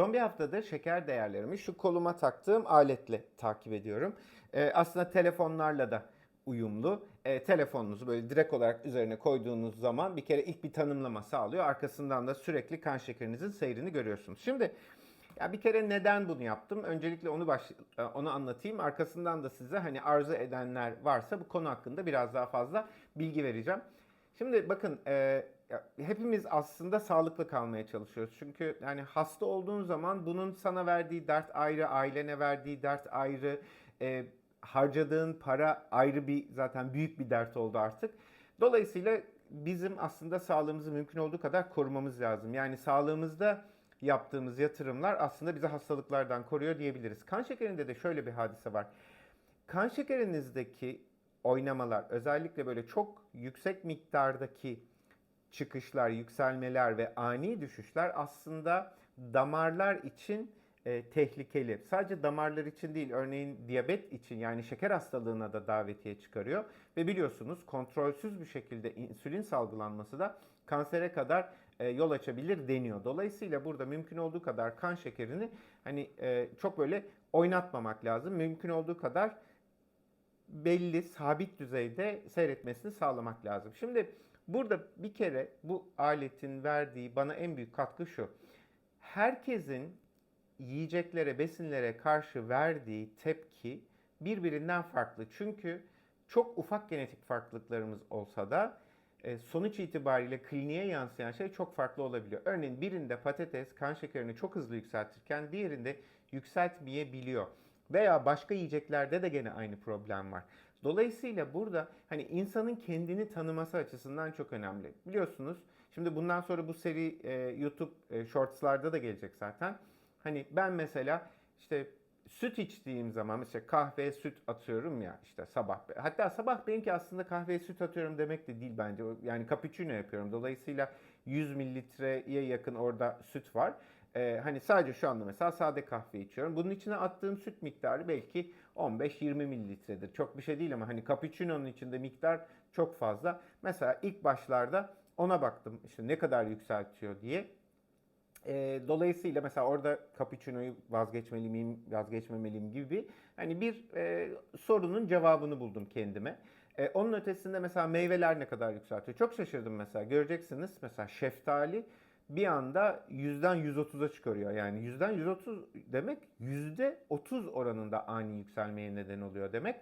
Son bir haftadır şeker değerlerimi şu koluma taktığım aletle takip ediyorum. Ee, aslında telefonlarla da uyumlu. Ee, telefonunuzu böyle direkt olarak üzerine koyduğunuz zaman bir kere ilk bir tanımlama sağlıyor. Arkasından da sürekli kan şekerinizin seyrini görüyorsunuz. Şimdi ya bir kere neden bunu yaptım? Öncelikle onu baş, e, onu anlatayım. Arkasından da size hani arzu edenler varsa bu konu hakkında biraz daha fazla bilgi vereceğim. Şimdi bakın e, ya hepimiz aslında sağlıklı kalmaya çalışıyoruz. Çünkü yani hasta olduğun zaman bunun sana verdiği dert ayrı, ailene verdiği dert ayrı, e, harcadığın para ayrı bir zaten büyük bir dert oldu artık. Dolayısıyla bizim aslında sağlığımızı mümkün olduğu kadar korumamız lazım. Yani sağlığımızda yaptığımız yatırımlar aslında bizi hastalıklardan koruyor diyebiliriz. Kan şekerinde de şöyle bir hadise var. Kan şekerinizdeki oynamalar özellikle böyle çok yüksek miktardaki çıkışlar, yükselmeler ve ani düşüşler aslında damarlar için e, tehlikeli. Sadece damarlar için değil, örneğin diyabet için yani şeker hastalığına da davetiye çıkarıyor. Ve biliyorsunuz kontrolsüz bir şekilde insülin salgılanması da kansere kadar e, yol açabilir deniyor. Dolayısıyla burada mümkün olduğu kadar kan şekerini hani e, çok böyle oynatmamak lazım. Mümkün olduğu kadar belli sabit düzeyde seyretmesini sağlamak lazım. Şimdi burada bir kere bu aletin verdiği bana en büyük katkı şu. Herkesin yiyeceklere, besinlere karşı verdiği tepki birbirinden farklı. Çünkü çok ufak genetik farklılıklarımız olsa da e, sonuç itibariyle kliniğe yansıyan şey çok farklı olabiliyor. Örneğin birinde patates kan şekerini çok hızlı yükseltirken diğerinde yükseltmeyebiliyor. Veya başka yiyeceklerde de gene aynı problem var. Dolayısıyla burada hani insanın kendini tanıması açısından çok önemli. Biliyorsunuz şimdi bundan sonra bu seri e, YouTube e, Shorts'larda da gelecek zaten. Hani ben mesela işte süt içtiğim zaman mesela kahveye süt atıyorum ya işte sabah. Hatta sabah benimki aslında kahveye süt atıyorum demek de değil bence. Yani cappuccino yapıyorum. Dolayısıyla 100 mililitreye yakın orada süt var. Ee, hani sadece şu anda mesela sade kahve içiyorum. Bunun içine attığım süt miktarı belki 15-20 mililitredir. Çok bir şey değil ama hani cappuccino'nun içinde miktar çok fazla. Mesela ilk başlarda ona baktım işte ne kadar yükseltiyor diye. E, dolayısıyla mesela orada cappuccino'yu vazgeçmeli miyim, vazgeçmemeliyim gibi hani bir e, sorunun cevabını buldum kendime. E, onun ötesinde mesela meyveler ne kadar yükseltiyor? Çok şaşırdım mesela. Göreceksiniz mesela şeftali bir anda yüzden 130'a çıkarıyor. Yani yüzden 130 demek yüzde 30 oranında ani yükselmeye neden oluyor demek.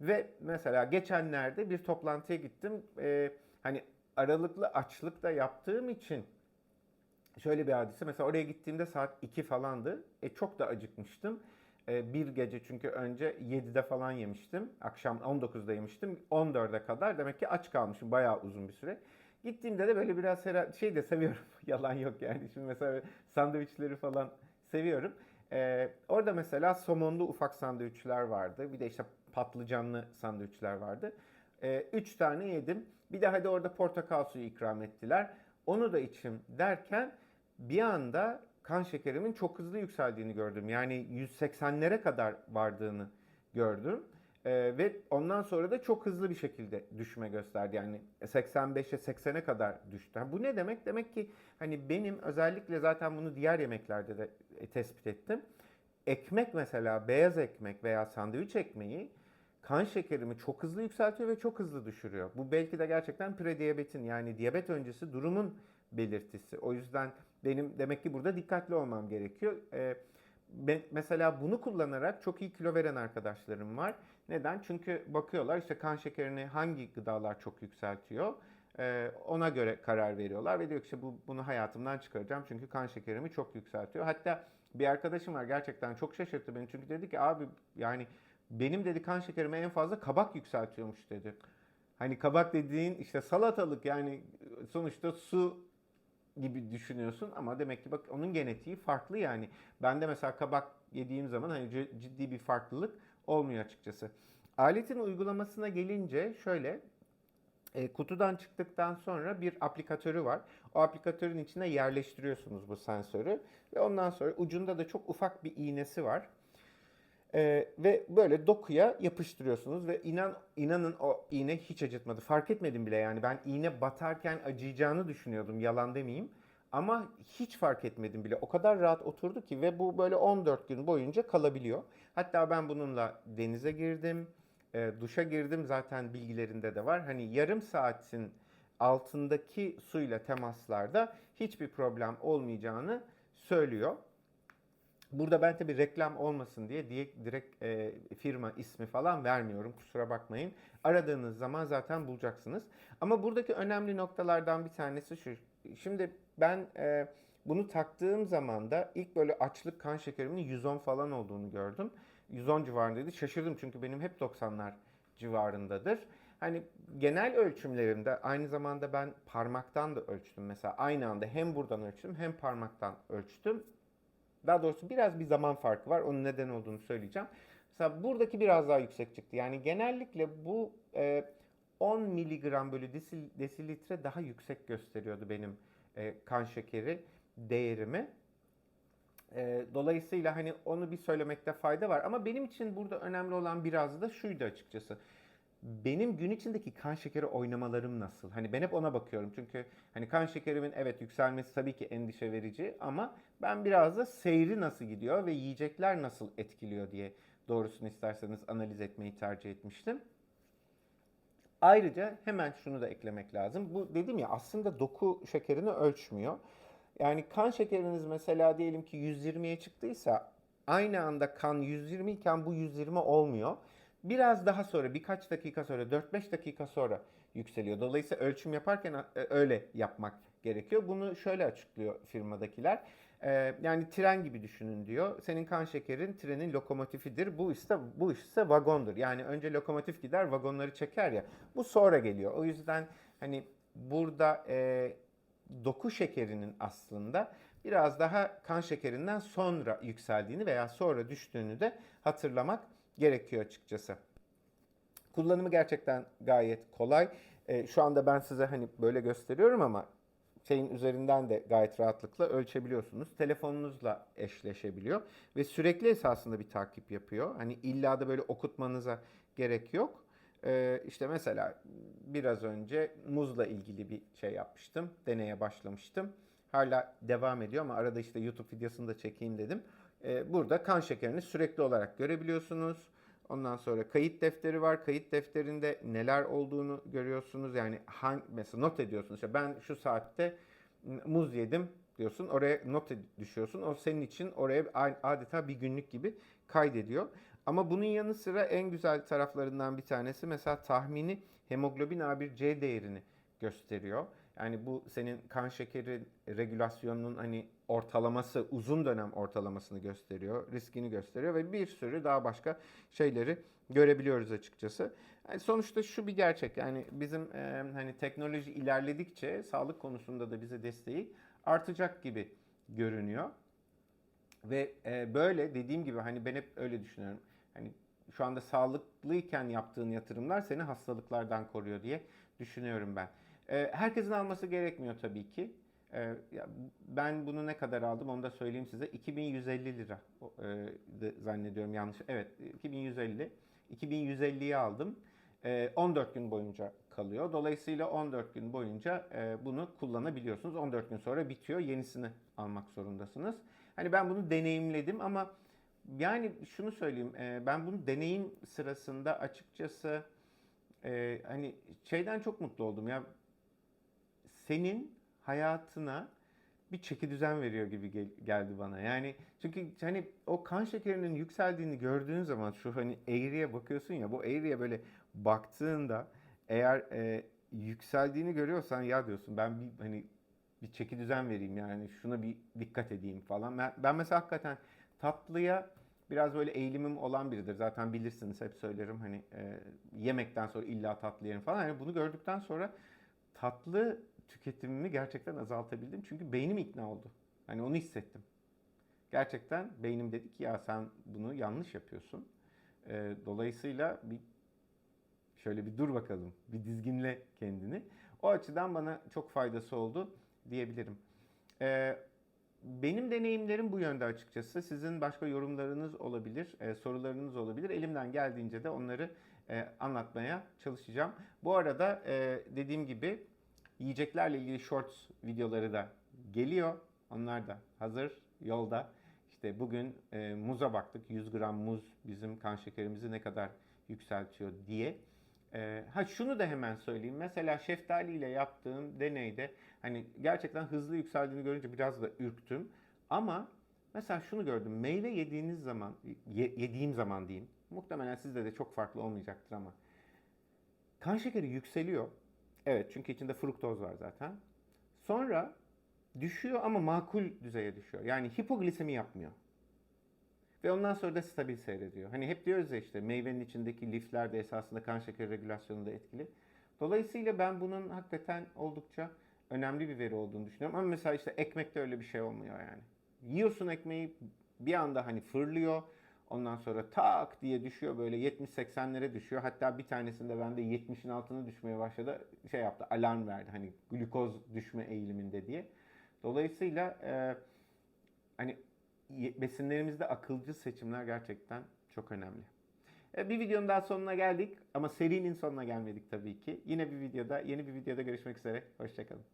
Ve mesela geçenlerde bir toplantıya gittim. E, hani aralıklı açlık da yaptığım için şöyle bir hadise. Mesela oraya gittiğimde saat 2 falandı. E çok da acıkmıştım. E, bir gece çünkü önce 7'de falan yemiştim. Akşam 19'da yemiştim. 14'e kadar demek ki aç kalmışım bayağı uzun bir süre. Gittiğimde de böyle biraz hera- şey de seviyorum. Yalan yok yani. Şimdi mesela sandviçleri falan seviyorum. E, orada mesela somonlu ufak sandviçler vardı. Bir de işte patlıcanlı sandviçler vardı. E, üç tane yedim. Bir de hadi orada portakal suyu ikram ettiler. Onu da içim derken bir anda kan şekerimin çok hızlı yükseldiğini gördüm. Yani 180'lere kadar vardığını gördüm. Ee, ve ondan sonra da çok hızlı bir şekilde düşme gösterdi. Yani 85'e 80'e kadar düştü. Ha, bu ne demek? Demek ki hani benim özellikle zaten bunu diğer yemeklerde de e, tespit ettim. Ekmek mesela beyaz ekmek veya sandviç ekmeği kan şekerimi çok hızlı yükseltiyor ve çok hızlı düşürüyor. Bu belki de gerçekten prediyabetin yani diyabet öncesi durumun belirtisi. O yüzden benim demek ki burada dikkatli olmam gerekiyor. Ee, mesela bunu kullanarak çok iyi kilo veren arkadaşlarım var. Neden? Çünkü bakıyorlar işte kan şekerini hangi gıdalar çok yükseltiyor. Ona göre karar veriyorlar ve diyor ki işte bu, bunu hayatımdan çıkaracağım çünkü kan şekerimi çok yükseltiyor. Hatta bir arkadaşım var gerçekten çok şaşırttı beni çünkü dedi ki abi yani benim dedi kan şekerimi en fazla kabak yükseltiyormuş dedi. Hani kabak dediğin işte salatalık yani sonuçta su gibi düşünüyorsun ama demek ki bak onun genetiği farklı yani. Ben de mesela kabak yediğim zaman hani ciddi bir farklılık olmuyor açıkçası. Aletin uygulamasına gelince şöyle e, kutudan çıktıktan sonra bir aplikatörü var. O aplikatörün içine yerleştiriyorsunuz bu sensörü ve ondan sonra ucunda da çok ufak bir iğnesi var. Ee, ve böyle dokuya yapıştırıyorsunuz ve inan inanın o iğne hiç acıtmadı. Fark etmedim bile yani ben iğne batarken acıyacağını düşünüyordum yalan demeyeyim. Ama hiç fark etmedim bile. O kadar rahat oturdu ki ve bu böyle 14 gün boyunca kalabiliyor. Hatta ben bununla denize girdim, e, duşa girdim zaten bilgilerinde de var. Hani yarım saatin altındaki suyla temaslarda hiçbir problem olmayacağını söylüyor. Burada ben tabii reklam olmasın diye direkt e, firma ismi falan vermiyorum. Kusura bakmayın. Aradığınız zaman zaten bulacaksınız. Ama buradaki önemli noktalardan bir tanesi şu. Şimdi ben e, bunu taktığım zaman da ilk böyle açlık kan şekerimin 110 falan olduğunu gördüm. 110 civarındaydı. Şaşırdım çünkü benim hep 90'lar civarındadır. Hani genel ölçümlerimde aynı zamanda ben parmaktan da ölçtüm. Mesela aynı anda hem buradan ölçtüm hem parmaktan ölçtüm. Daha doğrusu biraz bir zaman farkı var. Onun neden olduğunu söyleyeceğim. Mesela buradaki biraz daha yüksek çıktı. Yani genellikle bu e, 10 miligram bölü desil, desilitre daha yüksek gösteriyordu benim e, kan şekeri değerimi. E, dolayısıyla hani onu bir söylemekte fayda var. Ama benim için burada önemli olan biraz da şuydu açıkçası. Benim gün içindeki kan şekeri oynamalarım nasıl? Hani ben hep ona bakıyorum. Çünkü hani kan şekerimin evet yükselmesi tabii ki endişe verici ama ben biraz da seyri nasıl gidiyor ve yiyecekler nasıl etkiliyor diye doğrusunu isterseniz analiz etmeyi tercih etmiştim. Ayrıca hemen şunu da eklemek lazım. Bu dedim ya aslında doku şekerini ölçmüyor. Yani kan şekeriniz mesela diyelim ki 120'ye çıktıysa aynı anda kan 120 iken bu 120 olmuyor. Biraz daha sonra birkaç dakika sonra 4-5 dakika sonra yükseliyor. Dolayısıyla ölçüm yaparken e, öyle yapmak gerekiyor. Bunu şöyle açıklıyor firmadakiler. Ee, yani tren gibi düşünün diyor. Senin kan şekerin trenin lokomotifidir. Bu ise bu ise vagondur. Yani önce lokomotif gider, vagonları çeker ya. Bu sonra geliyor. O yüzden hani burada e, doku şekerinin aslında biraz daha kan şekerinden sonra yükseldiğini veya sonra düştüğünü de hatırlamak gerekiyor açıkçası. Kullanımı gerçekten gayet kolay. E, şu anda ben size hani böyle gösteriyorum ama şeyin üzerinden de gayet rahatlıkla ölçebiliyorsunuz. Telefonunuzla eşleşebiliyor ve sürekli esasında bir takip yapıyor. Hani illa da böyle okutmanıza gerek yok. Ee, işte mesela biraz önce muzla ilgili bir şey yapmıştım. Deneye başlamıştım. Hala devam ediyor ama arada işte YouTube videosunu da çekeyim dedim. Ee, burada kan şekerini sürekli olarak görebiliyorsunuz. Ondan sonra kayıt defteri var. Kayıt defterinde neler olduğunu görüyorsunuz. Yani hangi, mesela not ediyorsunuz. İşte ben şu saatte muz yedim diyorsun. Oraya not düşüyorsun. O senin için oraya adeta bir günlük gibi kaydediyor. Ama bunun yanı sıra en güzel taraflarından bir tanesi mesela tahmini hemoglobin A1C değerini gösteriyor. Yani bu senin kan şekeri regülasyonunun hani ortalaması, uzun dönem ortalamasını gösteriyor, riskini gösteriyor ve bir sürü daha başka şeyleri görebiliyoruz açıkçası. Yani sonuçta şu bir gerçek. Yani bizim e, hani teknoloji ilerledikçe sağlık konusunda da bize desteği artacak gibi görünüyor. Ve e, böyle dediğim gibi hani ben hep öyle düşünüyorum. Hani şu anda sağlıklıyken yaptığın yatırımlar seni hastalıklardan koruyor diye düşünüyorum ben. E, herkesin alması gerekmiyor tabii ki. E, ben bunu ne kadar aldım onu da söyleyeyim size. 2150 lira e, zannediyorum yanlış. Evet 2150. 2150'yi aldım. 14 gün boyunca kalıyor. Dolayısıyla 14 gün boyunca bunu kullanabiliyorsunuz. 14 gün sonra bitiyor. Yenisini almak zorundasınız. Hani ben bunu deneyimledim ama yani şunu söyleyeyim. Ben bunu deneyim sırasında açıkçası hani şeyden çok mutlu oldum ya senin hayatına bir çeki düzen veriyor gibi gel- geldi bana. Yani çünkü hani o kan şekerinin yükseldiğini gördüğün zaman şu hani eğriye bakıyorsun ya bu eğriye böyle baktığında eğer e, yükseldiğini görüyorsan ya diyorsun ben bir hani bir çeki düzen vereyim yani şuna bir dikkat edeyim falan. Ben, ben mesela hakikaten tatlıya biraz böyle eğilimim olan biridir. Zaten bilirsiniz hep söylerim hani e, yemekten sonra illa tatlı yerim falan. Yani bunu gördükten sonra tatlı tüketimimi gerçekten azaltabildim. Çünkü beynim ikna oldu. Hani onu hissettim. Gerçekten beynim dedi ki ya sen bunu yanlış yapıyorsun. E, dolayısıyla bir şöyle bir dur bakalım. Bir dizginle kendini. O açıdan bana çok faydası oldu diyebilirim. E, benim deneyimlerim bu yönde açıkçası. Sizin başka yorumlarınız olabilir, e, sorularınız olabilir. Elimden geldiğince de onları e, anlatmaya çalışacağım. Bu arada e, dediğim gibi yiyeceklerle ilgili shorts videoları da geliyor. Onlar da hazır yolda. İşte bugün e, muza baktık. 100 gram muz bizim kan şekerimizi ne kadar yükseltiyor diye. E, ha şunu da hemen söyleyeyim. Mesela şeftali ile yaptığım deneyde hani gerçekten hızlı yükseldiğini görünce biraz da ürktüm. Ama mesela şunu gördüm. Meyve yediğiniz zaman, ye- yediğim zaman diyeyim. Muhtemelen sizde de çok farklı olmayacaktır ama. Kan şekeri yükseliyor. Evet çünkü içinde fruktoz var zaten. Sonra düşüyor ama makul düzeye düşüyor. Yani hipoglisemi yapmıyor. Ve ondan sonra da stabil seyrediyor. Hani hep diyoruz ya işte meyvenin içindeki lifler de esasında kan şekeri regülasyonunda etkili. Dolayısıyla ben bunun hakikaten oldukça önemli bir veri olduğunu düşünüyorum. Ama mesela işte ekmekte öyle bir şey olmuyor yani. Yiyorsun ekmeği bir anda hani fırlıyor. Ondan sonra tak diye düşüyor böyle 70-80'lere düşüyor. Hatta bir tanesinde bende 70'in altına düşmeye başladı. Şey yaptı alarm verdi hani glukoz düşme eğiliminde diye. Dolayısıyla e, hani besinlerimizde akılcı seçimler gerçekten çok önemli. E, bir videonun daha sonuna geldik ama serinin sonuna gelmedik tabii ki. Yine bir videoda, yeni bir videoda görüşmek üzere. Hoşçakalın.